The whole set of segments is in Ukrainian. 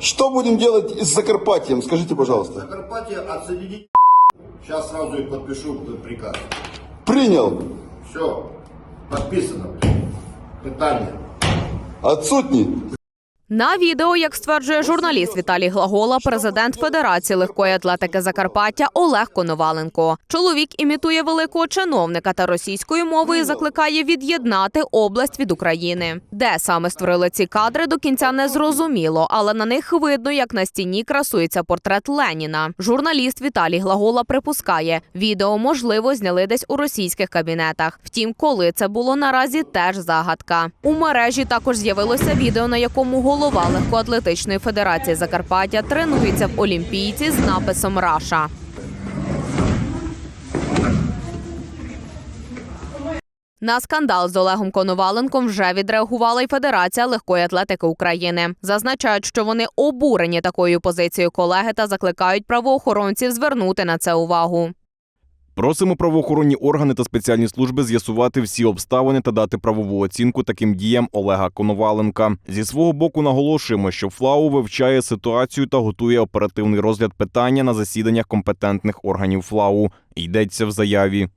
Что будем делать с Закарпатьем? Скажите, пожалуйста. Закарпатье отсоединить. Сейчас сразу и подпишу приказ. Принял. Все, подписано. Питание. Отсутни. На відео, як стверджує журналіст Віталій Глагола, президент Федерації легкої атлетики Закарпаття Олег Коноваленко. Чоловік імітує великого чиновника та російською мовою закликає від'єднати область від України. Де саме створили ці кадри, до кінця не зрозуміло, але на них видно, як на стіні красується портрет Леніна. Журналіст Віталій Глагола припускає, відео можливо зняли десь у російських кабінетах. Втім, коли це було наразі, теж загадка. У мережі також з'явилося відео, на якому голова легкоатлетичної федерації Закарпаття тренується в олімпійці з написом Раша. На скандал з Олегом Коноваленком вже відреагувала й Федерація легкої атлетики України. Зазначають, що вони обурені такою позицією колеги та закликають правоохоронців звернути на це увагу. Просимо правоохоронні органи та спеціальні служби з'ясувати всі обставини та дати правову оцінку таким діям Олега Коноваленка. Зі свого боку наголошуємо, що ФЛАУ вивчає ситуацію та готує оперативний розгляд питання на засіданнях компетентних органів ФЛАУ. Йдеться в заяві.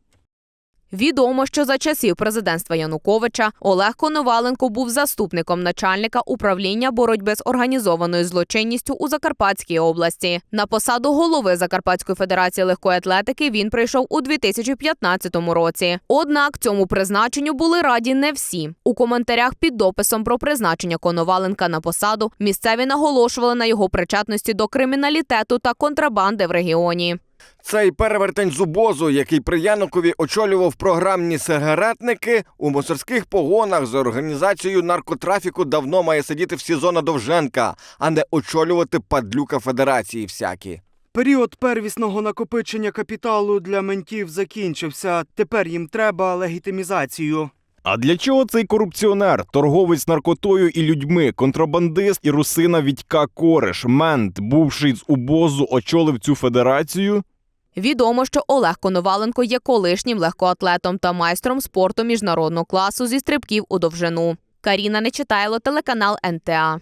Відомо, що за часів президентства Януковича Олег Коноваленко був заступником начальника управління боротьби з організованою злочинністю у Закарпатській області. На посаду голови Закарпатської федерації легкої атлетики він прийшов у 2015 році. Однак цьому призначенню були раді не всі. У коментарях під дописом про призначення Коноваленка на посаду місцеві наголошували на його причетності до криміналітету та контрабанди в регіоні. Цей перевертень зубозу, який при Янукові очолював програмні сигаретники, у мусорських погонах за організацією наркотрафіку давно має сидіти в СІЗО Довженка, а не очолювати падлюка федерації всякі. Період первісного накопичення капіталу для ментів закінчився. Тепер їм треба легітимізацію. А для чого цей корупціонер, торговець наркотою і людьми, контрабандист і русина Відька Кореш, мент, бувший з убозу, очолив цю федерацію? Відомо, що Олег Коноваленко є колишнім легкоатлетом та майстром спорту міжнародного класу зі стрибків у довжину. Каріна Нечитайло, телеканал НТА.